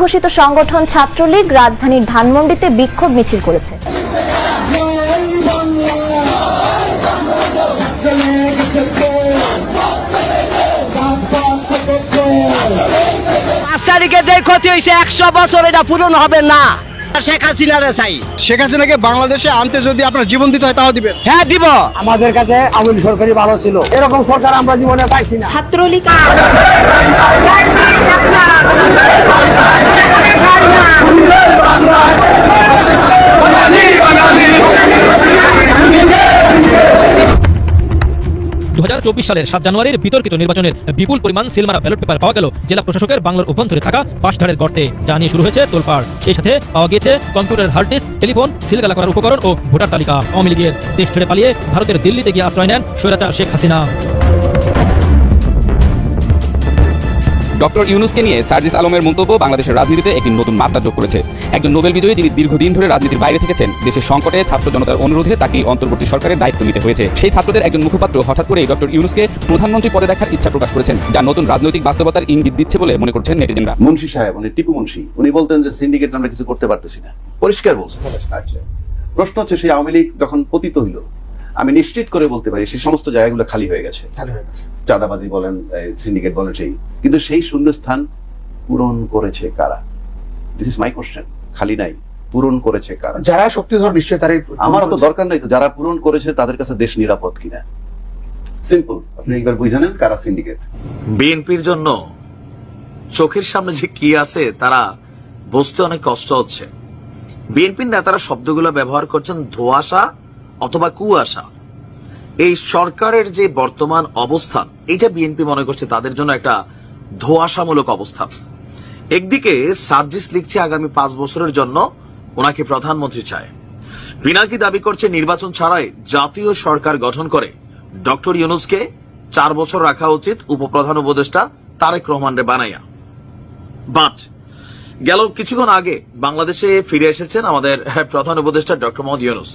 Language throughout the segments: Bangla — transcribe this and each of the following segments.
ঘোষিত সংগঠন ছাত্রলীগ রাজধানীর ধানমন্ডিতে বিক্ষোভ মিছিল করেছে। পাঁচ তারিখে যে ক্ষতি হয়েছে, একশো বছর এটা পূরণ হবে না। শেখ হাসিনারে চাই। শেখ হাসিনাকে বাংলাদেশে আনতে যদি আপনার জীবন দিতে হয় তাও দিবেন। হ্যাঁ দিব। আমাদের কাছে আওয়ামী সরকারই ভালো ছিল। এরকম সরকার আমরা জীবনে পাইছি না। ছাত্রলীগ দু হাজার চব্বিশ সালের সাত জানুয়ারির বিতর্কিত নির্বাচনের বিপুল পরিমাণ সিলমারা ব্যালট পেপার পাওয়া গেল জেলা প্রশাসকের বাংলার অভ্যন্তরে থাকা বাসধারের গর্তে। যা নিয়ে শুরু হয়েছে তোলপাড়। সেই সাথে পাওয়া গিয়েছে কম্পিউটার হার্ড ডিস্ক, টেলিফোন, সিলগালা করার উপকরণ ও ভোটার তালিকা। আওয়ামী দেশ ছেড়ে পালিয়ে ভারতের দিল্লিতে গিয়ে আশ্রয় নেন স্বৈরাচার শেখ হাসিনা। ডক্টর ইউনুসকে নিয়ে সার্জিস আলমের মন্তব্য বাংলাদেশের রাজনীতিতে একটি নতুন মাত্রা যোগ করেছে। একজন নোবেল বিজয়ী যিনি দীর্ঘদিন ধরে রাজনীতির বাইরে থেকেছেন দেশের সংকটে ছাত্র জনতার অনুরোধে তাকে অন্তর্বর্তী সরকারের দায়িত্ব নিতে হয়েছে। সেই ছাত্রদের একজন মুখপাত্র হঠাৎ করেই ডক্টর ইউনুসকে প্রধানমন্ত্রী পদে দেখার ইচ্ছা প্রকাশ করেছেন যা নতুন রাজনৈতিক বাস্তবতার ইঙ্গিত দিচ্ছে বলে মনে করছেন নেটিজেনরা। মুন্সি সাহেব উনি টিপু মুন্সি উনি বলতেন যে সিন্ডিকেট আমরা কিছু করতে পারতেছি না। পরিষ্কার বলছেন। আচ্ছা। প্রশ্ন হচ্ছে সেই আওয়ামী লীগ যখন পতিত হইল আমি নিশ্চিত করে বলতে পারি সেই সমস্ত জায়গাগুলো খালি হয়ে গেছে। চাঁদাবাজি বলেন সিন্ডিকেট বলেন সেই। কিন্তু সেই শূন্যস্থান পূরণ করেছে কারা? দিস ইজ মাই কোশ্চেন খালি নাই পূরণ করেছে কারা? যারা শক্তিধর নিশ্চয় আমার তো দরকার নাই তো যারা পূরণ করেছে তাদের কাছে দেশ নিরাপদ কিনা? সিম্পল আপনি একবার বুঝে নেন কারা সিন্ডিকেট বিএনপির জন্য চোখের সামনে যে কি আছে তারা বুঝতে অনেক কষ্ট হচ্ছে। বিএনপির নেতারা শব্দগুলো ব্যবহার করছেন ধোয়াশা অথবা কুয়াশা, এই সরকারের যে বর্তমান অবস্থান এটা বিএনপি মনে করছে তাদের জন্য একটা ধোয়াশামূলক অবস্থান। একদিকে সার্জিস লিখছে আগামী পাঁচ বছরের জন্য ওনাকে প্রধানমন্ত্রী চায়। পিনাকি দাবি করছে নির্বাচন ছাড়াই জাতীয় সরকার গঠন করে। ডক্টর ইউনুসকে চার বছর রাখা উচিত উপপ্রধান উপদেষ্টা তারেক রহমানরে বানাইয়া। বাট গেল কিছুক্ষণ আগে বাংলাদেশে ফিরে এসেছেন আমাদের প্রধান উপদেষ্টা ডক্টর মোহাম্মদ ইউনুস।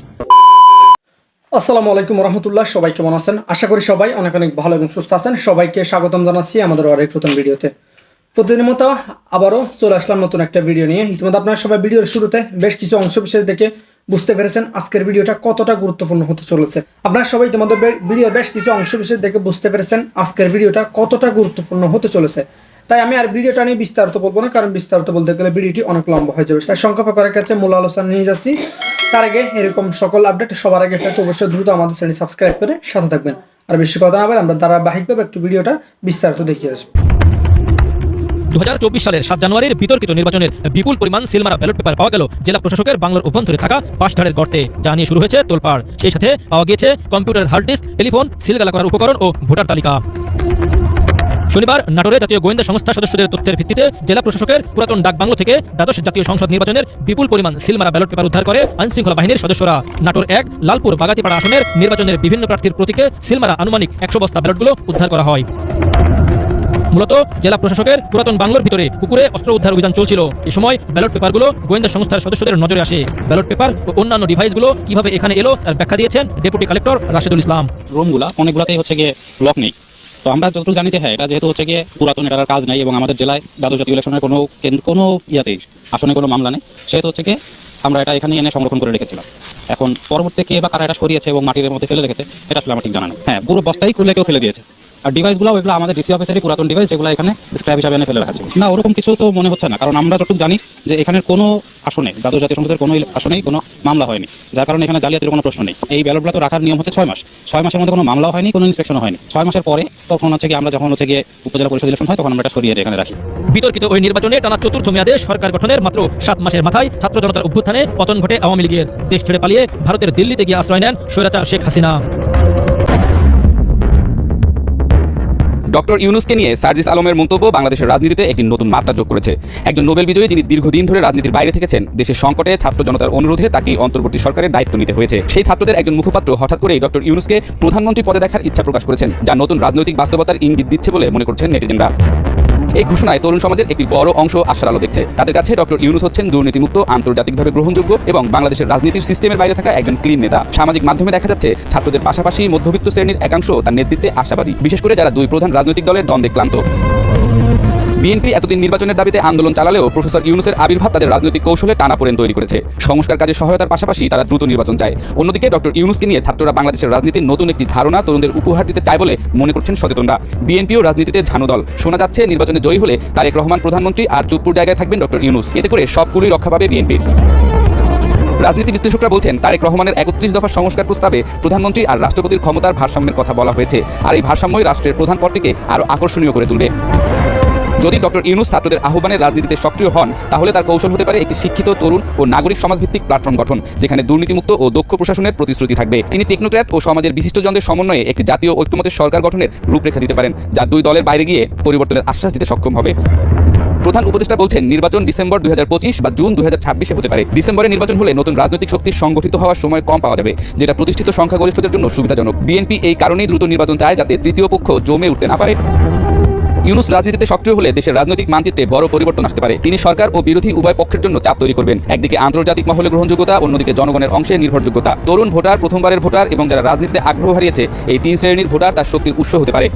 আসসালামু আলাইকুম রহমতুল্লাহ, সবাই কেমন আছেন? আশা করি সবাই অনেক অনেক ভালো এবং সুস্থ আছেন। সবাইকে স্বাগতম জানাচ্ছি আমাদের আরেক নতুন ভিডিওতে। প্রতিদিনের মতো আবারও চলে আসলাম নতুন একটা ভিডিও নিয়ে। ইতিমধ্যে আপনারা সবাই ভিডিওর শুরুতে বেশ কিছু অংশ বিশেষ দেখে বুঝতে পেরেছেন আজকের ভিডিওটা কতটা গুরুত্বপূর্ণ হতে চলেছে। আপনারা সবাই ইতিমধ্যে ভিডিওর বেশ কিছু অংশ বিশেষ দেখে বুঝতে পেরেছেন আজকের ভিডিওটা কতটা গুরুত্বপূর্ণ হতে চলেছে। তাই আমি আর ভিডিওটা নিয়ে বিস্তারিত বলব না, কারণ বিস্তারিত বলতে গেলে ভিডিওটি অনেক লম্বা হয়ে যাবে। তাই সংক্ষেপে করার ক্ষেত্রে মূল আলোচনা নিয়ে যাচ্ছি। তার আগে এরকম সকল আপডেট সবার আগে পেতে অবশ্যই দ্রুত আমাদের চ্যানেল সাবস্ক্রাইব করে সাথে থাকবেন। আর বেশি কথা না বলে আমরা ধারাবাহিকভাবে একটু ভিডিওটা বিস্তারিত দেখিয়ে আসব। দু সালের সাত জানুয়ারির বিতর্কিত নির্বাচনের বিপুল পরিমাণ সিলমারা ব্যালট পেপার পাওয়া গেল জেলা প্রশাসকের বাংলার অভ্যন্তরে থাকা বাসধারের গর্তে, যা নিয়ে শুরু হয়েছে তোলপাড়। সেই সাথে পাওয়া গিয়েছে কম্পিউটার হার্ড ডিস্ক, টেলিফোন, সিলগালা করার উপকরণ ও ভোটার তালিকা। শনিবার নাটোরে জাতীয় গোয়েন্দা সংস্থা সদস্যদের তথ্যের ভিত্তিতে জেলা প্রশাসকের পুরাতন ডাকবাংলো থেকে দ্বাদশ জাতীয় সংসদ নির্বাচনের বিপুল পরিমাণ সিলমারা ব্যালট পেপার উদ্ধার করে আইনশৃঙ্খলা বাহিনীর সদস্যরা। নাটোর এক, লালপুর, বাগাতিপাড়া আসনের নির্বাচনের বিভিন্ন প্রার্থীর প্রতীকে সিলমারা আনুমানিক একশো বস্তা ব্যালটগুলো উদ্ধার করা হয়। মূলত জেলা প্রশাসকের পুরাতন বাংলোর ভিতরে পুকুরে অস্ত্র উদ্ধার অভিযান চলছিল। এ সময় ব্যালট পেপারগুলো গোয়েন্দা সংস্থার সদস্যদের নজরে আসে। ব্যালট পেপার ও অন্যান্য ডিভাইসগুলো কীভাবে এখানে এলো তার ব্যাখ্যা দিয়েছেন ডেপুটি কালেক্টর রাশেদুল ইসলাম। রুমগুলা, অনেকগুলোতেই হচ্ছে গিয়ে লক নেই। তো আমরা যতটুকু জানি যে হ্যাঁ এটা যেহেতু হচ্ছে গিয়ে পুরাতন, এটার কাজ নেই এবং আমাদের জেলায় দ্বাদশ জাতীয় ইলেকশনের কোনো কোনো ইয়াতেই আসনে কোনো মামলা নেই। সেহেতু হচ্ছে গিয়ে আমরা এটা এখানে এনে সংরক্ষণ করে রেখেছিলাম। এখন পরবর্তী কে বা কারা এটা সরিয়েছে এবং মাটির মধ্যে ফেলে রেখেছে, এটা আসলে আমার ঠিক জানা নেই। হ্যাঁ পুরো বস্তাই খুলে কেউ ফেলে দিয়েছে। আর ডিভাইসগুলো এগুলো আমাদের ডিসি অফিসেরই পুরাতন ডিভাইস যেগুলো এখানে স্ক্র্যাপ হিসাবে এনে ফেলে রাখা ছিল। না, ওরকম কিছু তো মনে হচ্ছে না, কারণ আমরা যতটুকু জানি যে এখানে কোনো আসনে দ্বাদশ জাতীয় সংসদের কোনো আসনেই কোনো মামলা হয়নি, যার কারণে এখানে জালিয়াতির কোনো প্রশ্ন নেই। এই ব্যালটগুলো তো রাখার নিয়ম হচ্ছে ছয় মাস, ছয় মাসের মধ্যে কোনো মামলাও হয়নি, কোনো ইন্সপেকশনও হয়নি। ছয় মাসের পরে তখন হচ্ছে গিয়ে আমরা যখন হচ্ছে গিয়ে উপজেলা পরিষদ ইলেকশন হয়, তখন আমরা এটা সরিয়ে এখানে রাখি। বিতর্কিত ওই নির্বাচনে টানা চতুর্থ মেয়াদে সরকার গঠনের মাত্র সাত মাসের মাথায় ছাত্র জনতার অভ্যুত্থানে পতন ঘটে আওয়ামী লীগের দেশ ছেড়ে পালিয়ে ভারতের দিল্লিতে গিয়ে আশ্রয় নেন স্বৈরাচার শেখ হাসিনা। ডক্টর ইউনুসকে নিয়ে সার্জিস আলমের মন্তব্য বাংলাদেশের রাজনীতিতে একটি নতুন মাত্রা যোগ করেছে। একজন নোবেল বিজয়ী যিনি দীর্ঘদিন ধরে রাজনীতির বাইরে থেকেছেন, দেশের সংকটে ছাত্র জনতার অনুরোধে তাকে অন্তর্বর্তী সরকারের দায়িত্ব নিতে হয়েছে। সেই ছাত্রদের একজন মুখপাত্র হঠাৎ করেই ডক্টর ইউনুসকে প্রধানমন্ত্রী পদে দেখার ইচ্ছা প্রকাশ করেছেন, যা নতুন রাজনৈতিক বাস্তবতার ইঙ্গিত দিচ্ছে বলে মনে করছেন নেটিজেনরা। এই ঘোষণায় তরুণ সমাজের একটি বড় অংশ আশার আলো দেখছে। তাদের কাছে ডক্টর ইউনুস হচ্ছেন দুর্নীতিমুক্ত, আন্তর্জাতিকভাবে গ্রহণযোগ্য এবং বাংলাদেশের রাজনীতির সিস্টেমের বাইরে থাকা একজন ক্লিন নেতা। সামাজিক মাধ্যমে দেখা যাচ্ছে, ছাত্রদের পাশাপাশি মধ্যবিত্ত শ্রেণির একাংশ তার নেতৃত্বে আশাবাদী, বিশেষ করে যারা দুই প্রধান রাজনৈতিক দলের দ্বন্দ্বে ক্লান্ত। বিএনপি এতদিন নির্বাচনের দাবিতে আন্দোলন চালালেও প্রফেসর ইউনুসের আবির্ভাব তাদের রাজনৈতিক কৌশলে টানাপোড়েন তৈরি করেছে। সংস্কার কাজে সহায়তার পাশাপাশি তারা দ্রুত নির্বাচন চায়। অন্যদিকে ডক্টর ইউনুসকে নিয়ে ছাত্ররা বাংলাদেশের রাজনীতির নতুন একটি ধারণা তরুণদের উপহার দিতে চায় বলে মনে করছেন সচেতনরা। বিএনপিও রাজনীতিতে ঝানু দল। শোনা যাচ্ছে, নির্বাচনে জয়ী হলে তারেক রহমান প্রধানমন্ত্রী আর চুপ্পুর জায়গায় থাকবেন ডক্টর ইউনুস। এতে করে সবগুলোই রক্ষা পাবে বিএনপির রাজনীতি বিশ্লেষকরা বলছেন, তারেক রহমানের একত্রিশ দফা সংস্কার প্রস্তাবে প্রধানমন্ত্রী আর রাষ্ট্রপতির ক্ষমতার ভারসাম্যের কথা বলা হয়েছে। আর এই ভারসাম্যই রাষ্ট্রের প্রধান পদটিকে আরও আকর্ষণীয় করে তুলবে। যদি ডক্টর ইউনুস ছাত্রদের আহ্বানের রাজনীতিতে সক্রিয় হন, তাহলে তার কৌশল হতে পারে একটি শিক্ষিত তরুণ ও নাগরিক সমাজভিত্তিক প্ল্যাটফর্ম গঠন, যেখানে দুর্নীতিমুক্ত ও দক্ষ প্রশাসনের প্রতিশ্রুতি থাকবে। তিনি টেকনোক্র্যাট ও সমাজের বিশিষ্টজনদের সমন্বয়ে একটি জাতীয় ঐক্যমতের সরকার গঠনের রূপরেখা দিতে পারেন, যা দুই দলের বাইরে গিয়ে পরিবর্তনের আশ্বাস দিতে সক্ষম হবে। প্রধান উপদেষ্টা বলছেন, নির্বাচন ডিসেম্বর দুই হাজার পঁচিশ বা জুন দুই হতে পারে। ডিসেম্বরে নির্বাচন হলে নতুন রাজনৈতিক শক্তি সংগঠিত হওয়ার সময় কম পাওয়া যাবে, যেটা প্রতিষ্ঠিত সংখ্যাগরিষ্ঠদের জন্য সুবিধাজনক। বিএনপি এই কারণেই দ্রুত নির্বাচন চায়, যাতে তৃতীয় পক্ষ জমে উঠতে না পারে। ইউনুস রাজনীতিতে সক্রিয় হলে দেশের রাজনৈতিক মানচিত্রে বড় পরিবর্তন আসতে পারে। তিনি সরকার ও বিরোধী উভয় পক্ষের জন্য চাপ তৈরি করবেন। একদিকে আন্তর্জাতিক মহলে গ্রহণযোগ্যতা, অন্যদিকে জনগণের অংশে নির্ভরযোগ্যতা। তরুণ ভোটার, প্রথমবারের ভোটার এবং যারা রাজনীতিতে আগ্রহ হারিয়েছে, এই তিন শ্রেণির ভোটার তার শক্তির উৎস হতে পারে।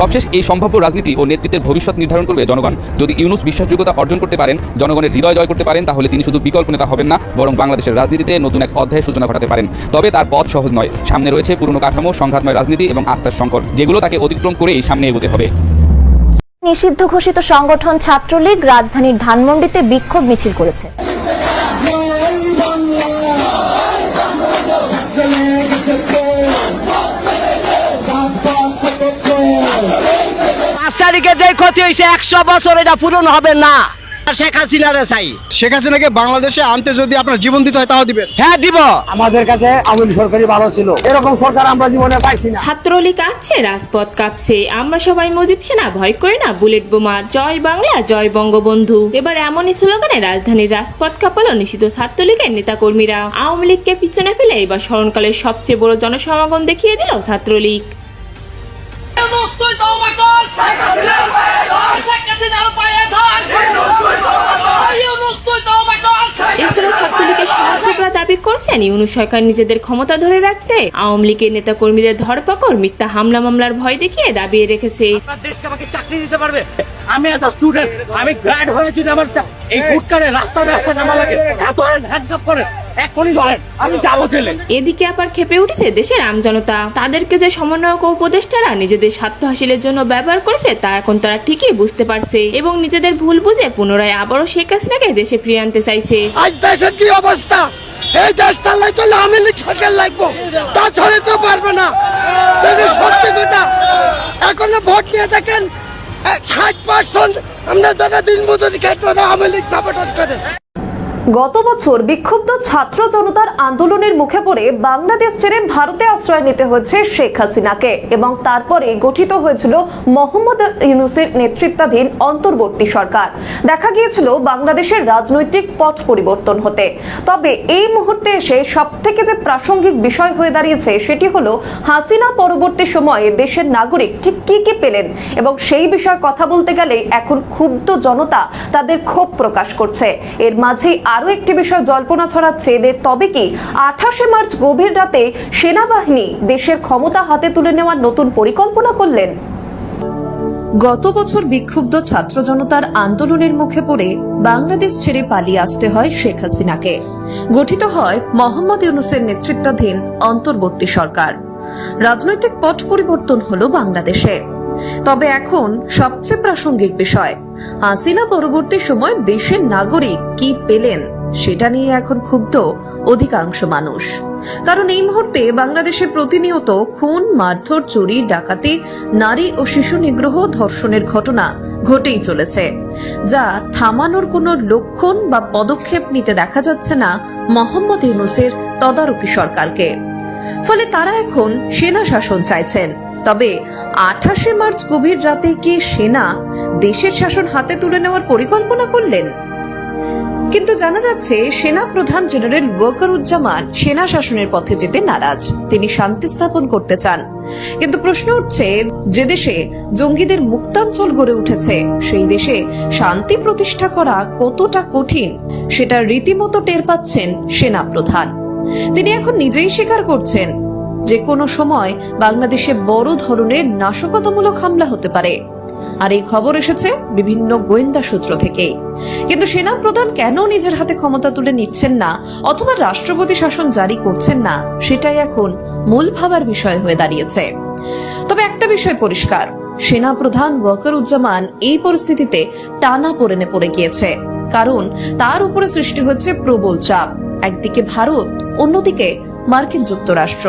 সবশেষ এই সম্ভাব্য রাজনীতি ও নেতৃত্বের ভবিষ্যৎ নির্ধারণ করবে জনগণ। যদি ইউনুস বিশ্বাসযোগ্যতা অর্জন করতে পারেন, জনগণের হৃদয় জয় করতে পারেন, তাহলে তিনি শুধু বিকল্প নেতা হবেন না, বরং বাংলাদেশের রাজনীতিতে নতুন এক অধ্যায়ের সূচনা ঘটাতে পারেন। তবে তার পথ সহজ নয়। সামনে রয়েছে পুরনো কাঠামো, সংঘাতময় রাজনীতি এবং আস্থার সংকট। যেগুলো তাকে অতিক্রম করেই সামনে এগোতে হবে। নিষিদ্ধ ঘোষিত সংগঠন ছাত্রলীগ রাজধানীর ধানমন্ডিতে বিক্ষোভ মিছিল করেছে। তারিখে যে ক্ষতি হয়েছে একশো বছর এটা পূরণ হবে না। শেখ হাসিনারে চাই। শেখ হাসিনাকে বাংলাদেশে আনতে যদি আপনার জীবন দিতে হয় তাও দিবেন। হ্যাঁ দিব। আমাদের কাছে আওয়ামী সরকারই ভালো ছিল। এরকম সরকার আমরা জীবনে পাইছি না। ছাত্রলীগ আছে রাজপথ কাঁপছে। আমরা সবাই মুজিব সেনা ভয় করি না বুলেট বোমা। জয় বাংলা জয় বঙ্গবন্ধু। এবার এমনই স্লোগানে রাজধানীর রাজপথ কাঁপালো নিষিদ্ধ ছাত্রলীগের নেতাকর্মীরা। আওয়ামী লীগকে পিছনে ফেলে এবার স্মরণকালের সবচেয়ে বড় জনসমাগম দেখিয়ে দিল ছাত্রলীগ। এছাড়া দাবি করছেন ইউনুস সরকার নিজেদের ক্ষমতা ধরে রাখতে আওয়ামী লীগের নেতা কর্মীদের ধরপাকড় মিথ্যা হামলা মামলার ভয় দেখিয়ে দাবিয়ে রেখেছে। দেশকে আমাকে চাকরি দিতে পারবে? আমি এজ স্টুডেন্ট আমি গ্র্যাড হয়ে যদি আমার এই ফুটকারে রাস্তা ব্যবসা নামা লাগে এত এদিকে আবার খেপে উঠেছে দেশের আমজনতা তাদেরকে যে সমন্বয়ক উপদেষ্টারা নিজেদের স্বার্থ হাসিলের জন্য ব্যবহার করেছে তা এখন তারা ঠিকই বুঝতে পারছে এবং নিজেদের ভুল বুঝে পুনরায় আবারও শেখ হাসিনাকে দেশে ফিরিয়ে আনতে চাইছে। আজ দেশের কি অবস্থা? এই দেশ চালাই হলে আমি লীগ সরকার লাগবো। তাছাড়া তো পারবে না। সত্যি কথা, এখনও ভোট নিয়ে দেখেন ষাট পার্সেন্ট আমরা দাদা দিন মজুরি খেতে আমি লীগ সাপোর্ট করে। গত বছর বিক্ষুব্ধ ছাত্র জনতার আন্দোলনের মুখে পড়ে বাংলাদেশ ছেড়ে ভারতে আশ্রয় নিতে হয়েছে শেখ হাসিনাকে এবং তারপরে গঠিত হয়েছিল মোহাম্মদ ইউনুসের নেতৃত্বাধীন অন্তর্বর্তী সরকার। দেখা গিয়েছিল বাংলাদেশের রাজনৈতিক পথ পরিবর্তন হতে। তবে এই মুহূর্তে এসে সব থেকে যে প্রাসঙ্গিক বিষয় হয়ে দাঁড়িয়েছে সেটি হলো হাসিনা পরবর্তী সময়ে দেশের নাগরিক ঠিক কি কি পেলেন এবং সেই বিষয়ে কথা বলতে গেলে এখন ক্ষুব্ধ জনতা তাদের ক্ষোভ প্রকাশ করছে। এর মাঝেই আরও একটি বিষয় জল্পনা ছড়াচ্ছে যে তবে কি আঠাশে মার্চ গভীর রাতে সেনাবাহিনী দেশের ক্ষমতা হাতে তুলে নেওয়ার নতুন পরিকল্পনা করলেন? গত বছর বিক্ষুব্ধ ছাত্র জনতার আন্দোলনের মুখে পড়ে বাংলাদেশ ছেড়ে পালিয়ে আসতে হয় শেখ হাসিনাকে। গঠিত হয় মোহাম্মদ ইউনুসের নেতৃত্বাধীন অন্তর্বর্তী সরকার। রাজনৈতিক পট পরিবর্তন হল বাংলাদেশে। তবে এখন সবচেয়ে প্রাসঙ্গিক বিষয়, হাসিনা পরবর্তী সময় দেশের নাগরিক কি পেলেন, সেটা নিয়ে এখন ক্ষুব্ধ অধিকাংশ মানুষ। কারণ এই মুহূর্তে বাংলাদেশে প্রতিনিয়ত খুন, মারধর, চুরি, ডাকাতি, নারী ও শিশু নিগ্রহ ধর্ষণের ঘটনা ঘটেই চলেছে, যা থামানোর কোনো লক্ষণ বা পদক্ষেপ নিতে দেখা যাচ্ছে না মোহাম্মদ ইউনুসের তদারকি সরকারকে। ফলে তারা এখন সেনা শাসন চাইছেন। তবে আঠাশে মার্চ গভীর রাতে কি সেনা দেশের শাসন হাতে তুলে নেওয়ার পরিকল্পনা করলেন? কিন্তু জানা যাচ্ছে, সেনা প্রধান জেনারেল ওয়াকারুজ্জামান সেনা শাসনের পথে যেতে নারাজ। তিনি শান্তি স্থাপন করতে চান। কিন্তু প্রশ্ন উঠছে, যে দেশে জঙ্গিদের মুক্তাঞ্চল গড়ে উঠেছে, সেই দেশে শান্তি প্রতিষ্ঠা করা কতটা কঠিন, সেটা রীতিমতো টের পাচ্ছেন সেনা প্রধান। তিনি এখন নিজেই স্বীকার করছেন যে কোনো সময় বাংলাদেশে বড় ধরনের নাশকতামূলক হামলা হতে পারে। আর এই খবর এসেছে বিভিন্ন গোয়েন্দা সূত্র থেকে। কিন্তু সেনা প্রধান কেন নিজের হাতে ক্ষমতা তুলে নিচ্ছেন না অথবা রাষ্ট্রপতি শাসন জারি করছেন না, সেটাই এখন মূল ভাবার বিষয় হয়ে দাঁড়িয়েছে। তবে একটা বিষয় পরিষ্কার সেনা প্রধান ওয়াকারুজ্জামান এই পরিস্থিতিতে টানা পড়েনে পড়ে গিয়েছে। কারণ তার উপরে সৃষ্টি হচ্ছে প্রবল চাপ, একদিকে ভারত, অন্যদিকে মার্কিন যুক্তরাষ্ট্র।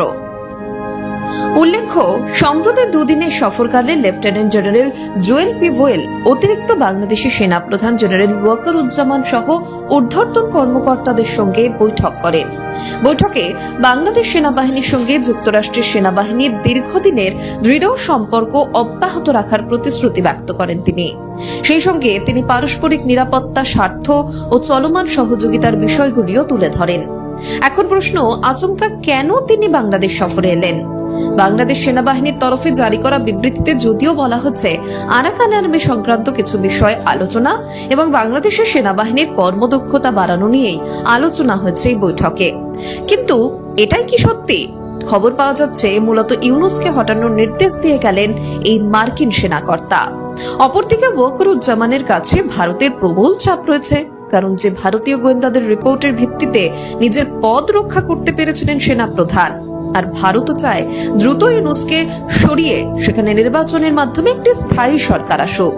উল্লেখ্য, সম্প্রতি দুদিনের সফরকালে lieutenant general Joel P Vowell, অতিরিক্ত বাংলাদেশি সেনাপ্রধান জেনারেল ওয়াকারুজ্জামান সহ ঊর্ধ্বতন কর্মকর্তাদের সঙ্গে বৈঠক করেন। বৈঠকে বাংলাদেশ সেনাবাহিনীর সঙ্গে যুক্তরাষ্ট্রের সেনাবাহিনীর দীর্ঘদিনের দৃঢ় সম্পর্ক অব্যাহত রাখার প্রতিশ্রুতি ব্যক্ত করেন তিনি। সেই সঙ্গে তিনি পারস্পরিক নিরাপত্তা, স্বার্থ ও চলমান সহযোগিতার বিষয়গুলিও তুলে ধরেন। এখন প্রশ্ন, আচমকা কেন তিনি বাংলাদেশ সফরে এলেন? বাংলাদেশ সেনাবাহিনীর তরফে জারি করা বিবৃতিতে যদিও বলা হচ্ছে, আরাকান আর্মি সংক্রান্ত কিছু বিষয় আলোচনা এবং বাংলাদেশের সেনাবাহিনীর কর্মদক্ষতা বাড়ানো নিয়েই আলোচনা হয়েছে এই বৈঠকে। কিন্তু এটাই কি সত্যি? খবর পাওয়া যাচ্ছে, মূলত ইউনুসকে হটানোর নির্দেশ দিয়ে গেলেন এই মার্কিন সেনাকর্তা। অপরদিকে ওয়াকরুজ্জামানের কাছে ভারতের প্রবল চাপ রয়েছে। কারণ যে ভারতীয় গোয়েন্দাদের রিপোর্টের ভিত্তিতে নিজের পদ রক্ষা করতে পেরেছিলেন সেনা প্রধান আর ভারতও চায় দ্রুত ইউনুসকে সরিয়ে সেখানে নির্বাচনের মাধ্যমে একটি স্থায়ী সরকার আসুক।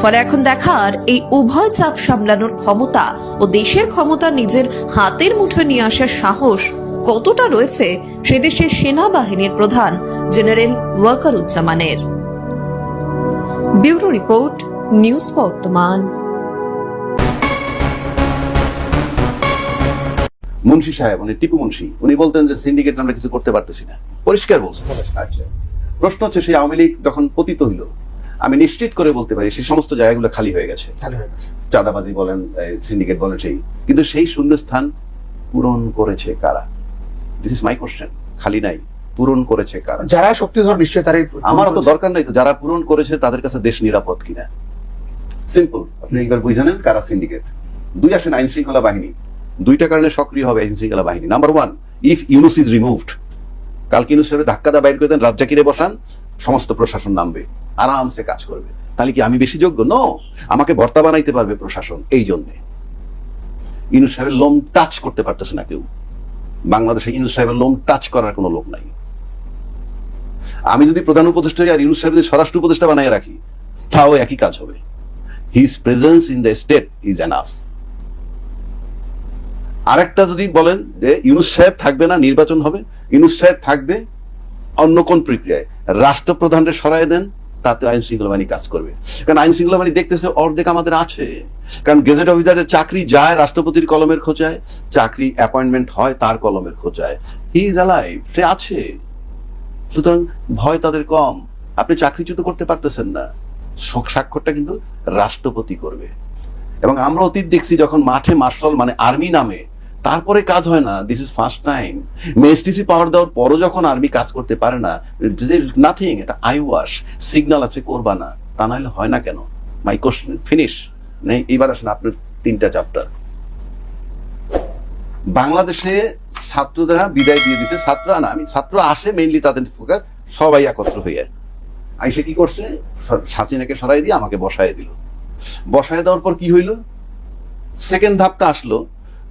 ফলে এখন দেখার এই উভয় চাপ সামলানোর ক্ষমতা ও দেশের ক্ষমতা নিজের হাতের মুঠোয় নিয়ে আসার সাহস কতটা রয়েছে সে দেশের সেনাবাহিনীর প্রধান general ওয়াকারুজ্জামানের। Bureau report, news Bartaman. Munshi সাহেব উনি টিপু মুন্সি উনি বলতেন যে সিন্ডিকেট আমরা কিছু করতে পারতেছি না। পরিষ্কার বলছেন আচ্ছা প্রশ্ন হচ্ছে সেই আওয়ামী লীগ যখন পতিত হইল আমি নিশ্চিত করে বলতে পারি সেই সমস্ত জায়গাগুলো খালি হয়ে গেছে। চাঁদাবাজি বলেন সিন্ডিকেট বলেন সেই। কিন্তু সেই শূন্যস্থান পূরণ করেছে কারা? দিস ইজ মাই কোশ্চেন খালি নাই পূরণ করেছে কারা? যারা শক্তিধর নিশ্চয় তারাই আমার তো দরকার নাই তো যারা পূরণ করেছে তাদের কাছে দেশ নিরাপদ কিনা? সিম্পল আপনি একবার বুঝে নেন কারা সিন্ডিকেট দুই আসেন আইন শৃঙ্খলা বাহিনী। দুইটা কারণে সক্রিয় হবে আইন শৃঙ্খলা বাহিনী। Number one if Yunus is removed কালকে ইউনুস ধাক্কা দা বাইর করে দেন রাজ্জাকিরে বসান, সমস্ত প্রশাসন নামবে, আরামসে কাজ করবে। তাহলে কি আমি বেশি যোগ্য? নো আমাকে ভর্তা বানাইতে পারবে প্রশাসন, এই জন্যে। ইউনুস সাহেবের লোম টাচ করতে পারতেছে না কেউ। বাংলাদেশে ইউনুস সাহেবের লোম টাচ করার কোনো লোক নাই। আমি যদি প্রধান উপদেষ্টা আর ইউনুস সাহেব যদি স্বরাষ্ট্র উপদেষ্টা বানাই রাখি, তাও একই কাজ হবে। His presence in the state is enough আরেকটা যদি বলেন যে ইউনুস সাহেব থাকবে না, নির্বাচন হবে, ইউনুস সাহেব থাকবে অন্য কোন প্রক্রিয়ায়? রাষ্ট্রপ্রধানকে সরাই দেন, তাতে আইন শৃঙ্খলা বাহিনী কাজ করবে। কারণ আইন শৃঙ্খলা বাহিনী দেখতেছে অর্ধেক আমাদের আছে। কারণ গেজেট অফিসারের চাকরি যায়, রাষ্ট্রপতির কলমের খোঁজায়, চাকরি অ্যাপয়েন্টমেন্ট হয়, তার কলমের খোঁজায়। হি ইজ অ্যালাইভ সে আছে। সুতরাং ভয় তাদের কম। আপনি চাকরিচ্যুত করতে পারতেছেন না। স্বাক্ষরটা কিন্তু রাষ্ট্রপতি করবে। এবং আমরা অতীত দেখছি যখন মাঠে মার্শাল মানে আর্মি নামে তারপরে কাজ হয় না দিস ইজ ফার্স্ট টাইম মেএসটিসি পাওয়ার দেওয়ার পরও যখন আর্মি কাজ করতে পারে না নাথিং এটা আই ওয়াশ সিগন্যাল আছে করবা না, তা নাহলে হয় না কেন? মাই কোশ্চেন ফিনিশ নেই, এবার আসেন আপনার তিনটা চ্যাপ্টার বাংলাদেশে ছাত্ররা বিদায় দিয়ে দিছে ছাত্র না, আমি ছাত্র আসে মেইনলি তাদের ফোকাস সবাই একত্র হয়ে আইসে কি করছে? সাচিনাকে সরাই দিয়ে আমাকে বসায় দিল। বসায় দেওয়ার পর কি হইল? সেকেন্ড ধাপটা আসলো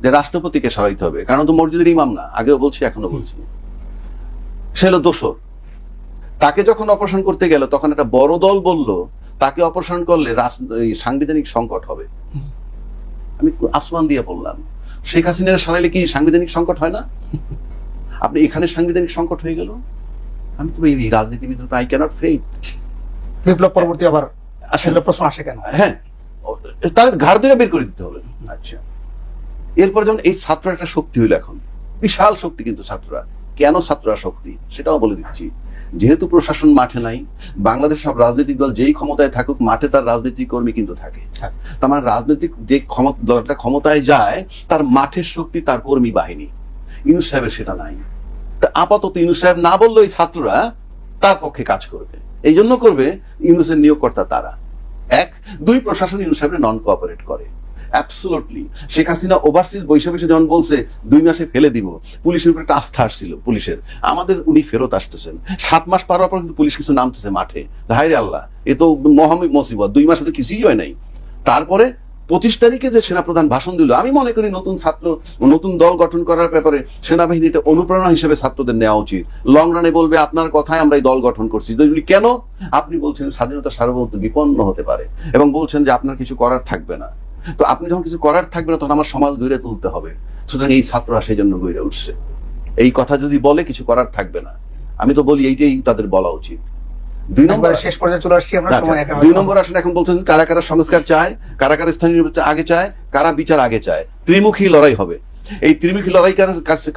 যে রাষ্ট্রপতিকে সরাইতে হবে। কারণ তো মসজিদের ইমাম না আগেও বলছি এখনও বলছি। সে হলো দোসর। তাকে যখন অপারেশন করতে গেল তখন একটা বড় দল বলল তাকে অপারেশন করলে সাংবিধানিক সংকট হবে। আমি আসমান দিয়ে বললাম শেখ হাসিনা সরাইলে কি সাংবিধানিক সংকট হয় না? আপনি এখানে সাংবিধানিক সংকট হয়ে গেল? আমি তো এই রাজনীতিবিদ আই ক্যানট ফেইট বিপ্লব পরবর্তী আবার আসলে আসলে প্রশ্ন আসে কেন? হ্যাঁ। তার ঘাড় ধরে বের করে দিতে হবে। আচ্ছা। এরপর যখন এই ছাত্র একটা শক্তি হইল এখন। বিশাল শক্তি কিন্তু ছাত্ররা। কেন ছাত্ররা শক্তি? সেটাও বলে দিচ্ছি। যেহেতু প্রশাসন মাঠে নাই বাংলাদেশ সব রাজনৈতিক দল যেই ক্ষমতায় থাকুক মাঠে তার রাজনৈতিক কর্মী কিন্তু থাকে। থাকে। তার রাজনৈতিক যে ক্ষমতা দলটা ক্ষমতায় যায় তার মাঠের শক্তি তার কর্মী বাহিনী। ইউনুস সাহেবের সেটা নাই। তা আপাতত ইউনুস সাহেব না বললেও এই ছাত্ররা তার পক্ষে কাজ করবে। এই জন্য করবে ইউনুসের নিয়োগকর্তা তারা। এক দুই প্রশাসন ইউনুস সাহেবের নন কোঅপারেট করে। অ্যাবসোলুটলি শেখ হাসিনা ওভারসিজ যখন বলছে, দুই মাসে ফেলে দিব, পুলিশের উপর একটা আস্থা আসছিল, পুলিশের। আমাদের উনি ফেরত আসতেছেন। সাত মাস পার পর কিন্তু পুলিশ কিছু নামতেছে মাঠে। হায় রে আল্লাহ, এ তো দুই মাসে তো কিছুই হয় নাই। তারপরে পঁচিশ তারিখে যে সেনাপ্রধান ভাষণ দিল, আমি মনে করি নতুন ছাত্র, নতুন দল গঠন করার ব্যাপারে সেনাবাহিনীটা অনুপ্রেরণা হিসেবে ছাত্রদের নেওয়া উচিত। লং রানে বলবে, আপনার কথায় আমরা এই দল গঠন করছি। কেন? আপনি বলছেন স্বাধীনতা সার্বভৌমত্ব বিপন্ন হতে পারে। এবং বলছেন যে আপনার কিছু করার থাকবে না। তো আপনি যখন কিছু করার থাকবে না তখন আমার সমাজ গড়ে তুলতে হবে। সুতরাং এই ছাত্ররা সেই জন্য গড়ে উঠছে। এই কথা যদি বলে কিছু করার থাকবে না। আমি তো বলি এইটাই তাদের বলা উচিত। দুই নম্বর শেষ পর্যায়ে চলে আসছি আমরা আচ্ছা, সময় দুই নম্বর আসলে এখন বলছেন কারা কারা সংস্কার চায় কারা কারা স্থানীয় আগে চায় কারা বিচার আগে চায়। ত্রিমুখী লড়াই হবে। এই ত্রিমুখী লড়াই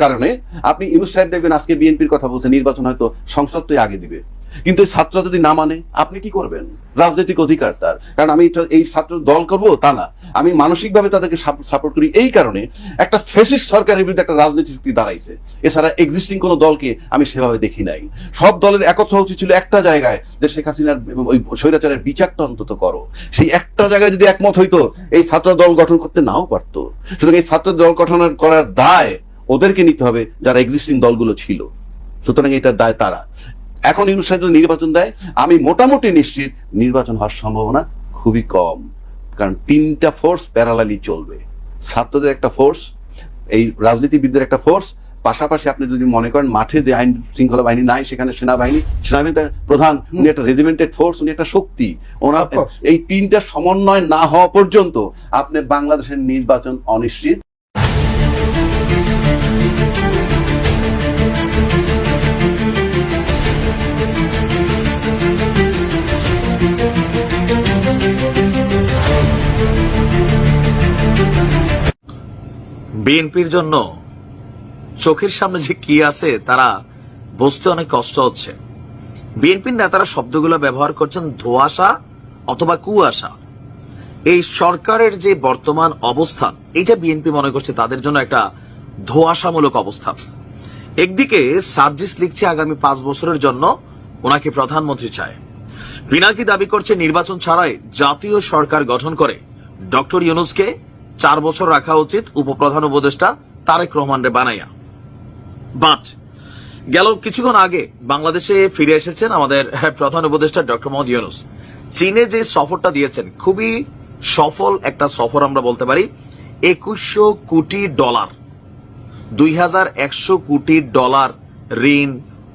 কারণে আপনি ইউনুস সাহেব দেখবেন আজকে বিএনপির কথা বলছেন নির্বাচন হয়তো সংসদটাই আগে দিবে। কিন্তু ছাত্র যদি না মানে আপনি কি করবেন? রাজনৈতিক অধিকার তার। কারণ আমি এই ছাত্র দল করব তা না। আমি মানসিকভাবে তাদেরকে সাপোর্ট করি এই কারণে একটা ফেসিস্ট সরকারের বিরুদ্ধে একটা রাজনৈতিক শক্তি দাঁড়াইছে। এছাড়া এক্সিস্টিং কোনো দলকে আমি সেভাবে দেখি নাই। সব দলের একত্র উচিত ছিল একটা জায়গায় যে শেখ হাসিনার ওই স্বৈরাচারের বিচারটা অন্তত করো। সেই একটা জায়গায় যদি একমত হইতো, এই ছাত্র দল গঠন করতে নাও পারতো। সুতরাং এই ছাত্র দল গঠন করার দায় ওদেরকে নিতে হবে যারা এক্সিস্টিং দলগুলো ছিল। সুতরাং এটার দায় তারা। এখন ইউনুস যদি নির্বাচন দেয় আমি মোটামুটি নিশ্চিত নির্বাচন হওয়ার সম্ভাবনা খুবই কম। কারণ তিনটা ফোর্স প্যারালালি চলবে। ছাত্রদের একটা ফোর্স এই রাজনীতিবিদদের একটা ফোর্স পাশাপাশি আপনি যদি মনে করেন মাঠে যে আইন শৃঙ্খলা বাহিনী নাই সেখানে সেনাবাহিনী সেনাবাহিনী প্রধান উনি একটা রেজিমেন্টেড ফোর্স উনি একটা শক্তি। ওনার এই তিনটা সমন্বয় না হওয়া পর্যন্ত আপনি বাংলাদেশের নির্বাচন অনিশ্চিত। বিএনপির জন্য চোখের সামনে যে কি আছে, তারা বুঝতে অনেক কষ্ট হচ্ছে। বিএনপির নেতারা শব্দগুলো ব্যবহার করছেন ধোয়াশা অথবা কুয়াশা। এই সরকারের যে বর্তমান অবস্থান এটা বিএনপি মনে করছে তাদের জন্য একটা ধোয়াশামূলক অবস্থান। একদিকে সার্জিস লিখছে আগামী পাঁচ বছরের জন্য ওনাকে প্রধানমন্ত্রী চায়। পিনাকি দাবি করছে নির্বাচন ছাড়াই জাতীয় সরকার গঠন করে ডক্টর ইউনুসকে চার বছর রাখা উচিত উপপ্রধান উপদেষ্টা তারেক রহমানরে বানাইয়া। বাট, গেল কিছুক্ষণ আগে বাংলাদেশে ফিরে এসেছেন আমাদের প্রধান উপদেষ্টা ডক্টর মোহাম্মদ ইউনুস। চীনে যে সফরটা দিয়েছেন, খুবই সফল একটা সফর আমরা বলতে পারি, একুশশো কোটি ডলার। দুই হাজার একশো কোটি ডলার ঋণ,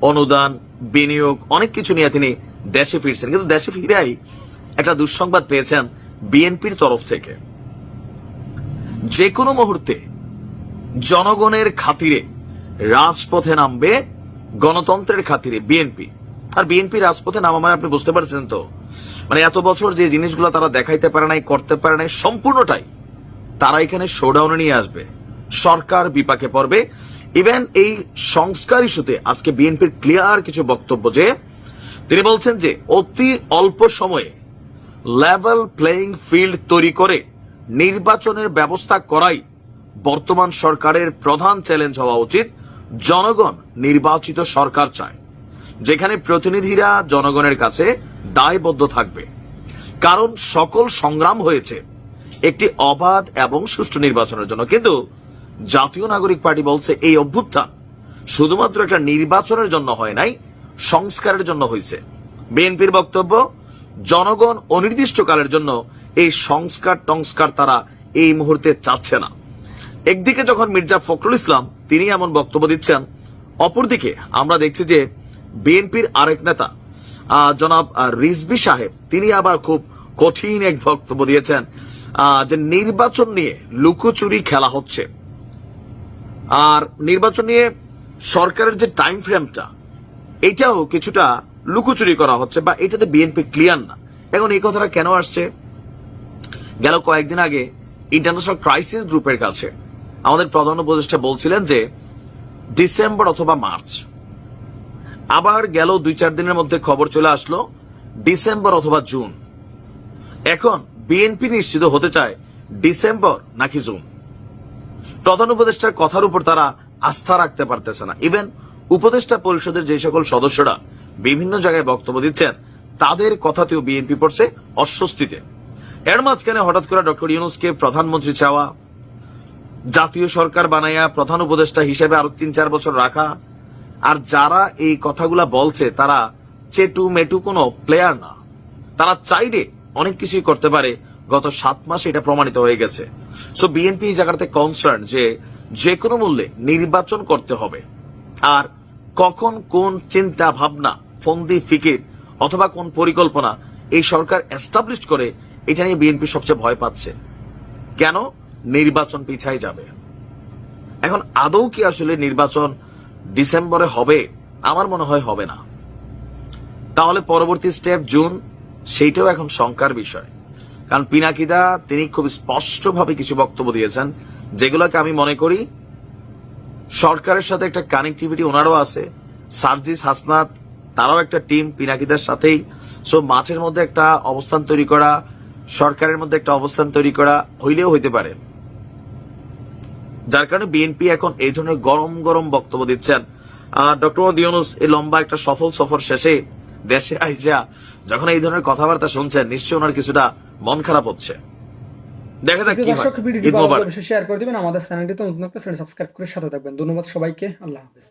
অনুদান, বিনিয়োগ, অনেক কিছু নিয়ে তিনি দেশে ফিরছেন। কিন্তু দেশে ফিরাই একটা দুঃসংবাদ পেয়েছেন বিএনপির তরফ থেকে। যে কোনো মুহূর্তে জনগণের খাতিরে রাজপথে নামবে, গণতন্ত্রের খাতিরে বিএনপি আর বিএনপি রাজপথে নামা মানে আপনি বুঝতে পারছেন তো? মানে এত বছর যে জিনিসগুলো তারা দেখাইতে পারে নাই, করতে পারে নাই, সম্পূর্ণটাই তারা এখানে শোডাউনে নিয়ে আসবে। সরকার বিপাকে পড়বে। ইভেন এই সংস্কার ইস্যুতে আজকে বিএনপির ক্লিয়ার কিছু বক্তব্য যে, তিনি বলছেন যে অতি অল্প সময়ে লেভেল প্লেইং ফিল্ড তৈরি করে নির্বাচনের ব্যবস্থা করাই বর্তমান সরকারের প্রধান চ্যালেঞ্জ হওয়া উচিত। জনগণ নির্বাচিত সরকার চায়, যেখানে প্রতিনিধিরা জনগণের কাছে দায়বদ্ধ থাকবে। কারণ সকল সংগ্রাম হয়েছে একটি অবাধ এবং সুষ্ঠু নির্বাচনের জন্য। কিন্তু জাতীয় নাগরিক পার্টি বলছে এই অভ্যুত্থান শুধুমাত্র একটা নির্বাচনের জন্য হয় নাই, সংস্কারের জন্য হয়েছে। বিএনপির বক্তব্য, জনগণ অনির্দিষ্টকালের জন্য এই সংস্কার টংস্কার তারা এই মুহূর্তে চাচ্ছে না। একদিকে যখন মির্জা ফখরুল ইসলাম, তিনি এমন বক্তব্য দিচ্ছেন, অপরদিকে আমরা দেখছি যে বিএনপির আরেক নেতা জনাব রিজবি সাহেব, তিনি আবার খুব কঠিন এক বক্তব্য দিয়েছেন যে নির্বাচন নিয়ে লুকোচুরি খেলা হচ্ছে। আর নির্বাচন নিয়ে সরকারের যে টাইম ফ্রেমটা এটাও কিছুটা লুকোচুরি করা হচ্ছে বা এটাতে বিএনপি ক্লিয়ার না। এখন এই কথাটা কেন আসছে? গেল কয়েকদিন আগে ইন্টারন্যাশনাল ক্রাইসিস গ্রুপের কাছে। আমাদের প্রধান উপদেষ্টা বলছিলেন যে, ডিসেম্বর অথবা মার্চ। আবার গেল দুই চার দিনের মধ্যে খবর চলে আসলো, ডিসেম্বর অথবা জুন। এখন বিএনপি নিশ্চিত হতে চায় ডিসেম্বর নাকি জুন। প্রধান উপদেষ্টার কথার উপর তারা আস্থা রাখতে পারতেছে না। ইভেন উপদেষ্টা পরিষদের যে সকল সদস্যরা বিভিন্ন জায়গায় বক্তব্য দিচ্ছেন, তাদের কথাতেও বিএনপি পড়ছে অস্বস্তিতে। এর মাঝখানে হঠাৎ করে ডক্টর ইউনুসকে প্রধানমন্ত্রী চাওয়া, জাতীয় সরকার বানাইয়া প্রধান উপদেষ্টা হিসেবে আরও তিন চার বছর রাখা, আর যারা এই কথাগুলা বলছে তারা চেটু মেটু কোনো প্লেয়ার না। তারা চাইলে অনেক কিছুই করতে পারে। গত সাত মাসে এটা প্রমাণিত হয়ে গেছে। সো বিএনপি এই জায়গাতে কনসার্ন যে যে কোনো মূল্যে নির্বাচন করতে হবে। আর কখন কোন চিন্তা ভাবনা, ফন্দি ফিকির অথবা কোন পরিকল্পনা এই সরকার এস্টাবলিশ করে এটা নিয়ে বিএনপি সবচেয়ে ভয় পাচ্ছে। কেন? নির্বাচন পিছাই যাবে। এখন আদৌ কি আসলে নির্বাচন ডিসেম্বরে হবে? আমার মনে হয় হবে না। তাহলে পরবর্তী স্টেপ জুন, সেইটাও এখন শঙ্কার বিষয়। কারণ পিনাকিদা, তিনি খুব স্পষ্টভাবে কিছু বক্তব্য দিয়েছেন, যেগুলোকে আমি মনে করি সরকারের সাথে একটা কানেক্টিভিটি ওনারও আছে, সার্জিস হাসনাত, তারাও একটা টিম পিনাকিদার সাথেই। সো মাঠের মধ্যে একটা অবস্থান তৈরি করা সরকারের মধ্যে একটা অবস্থান তৈরি করা হইলেও হইতে পারে। যার কারণে বিএনপি এখন এই ধরনের গরম গরম বক্তব্য দিচ্ছেন ডক্টর দিয়নুস এই লম্বা একটা সফল সফর শেষে দেশে আইসা যখন এই ধরনের কথাবার্তা শুনছেন নিশ্চয়ই ওনার কিছুটা মন খারাপ হচ্ছে। দেখা যাক কি হয়। ঈদ মোবারক। শেয়ার করে দিবেন। আমাদের চ্যানেলটিতে নতুন সাবস্ক্রাইব করে সাথে থাকবেন। ধন্যবাদ সবাইকে। আল্লাহ হাফেজ।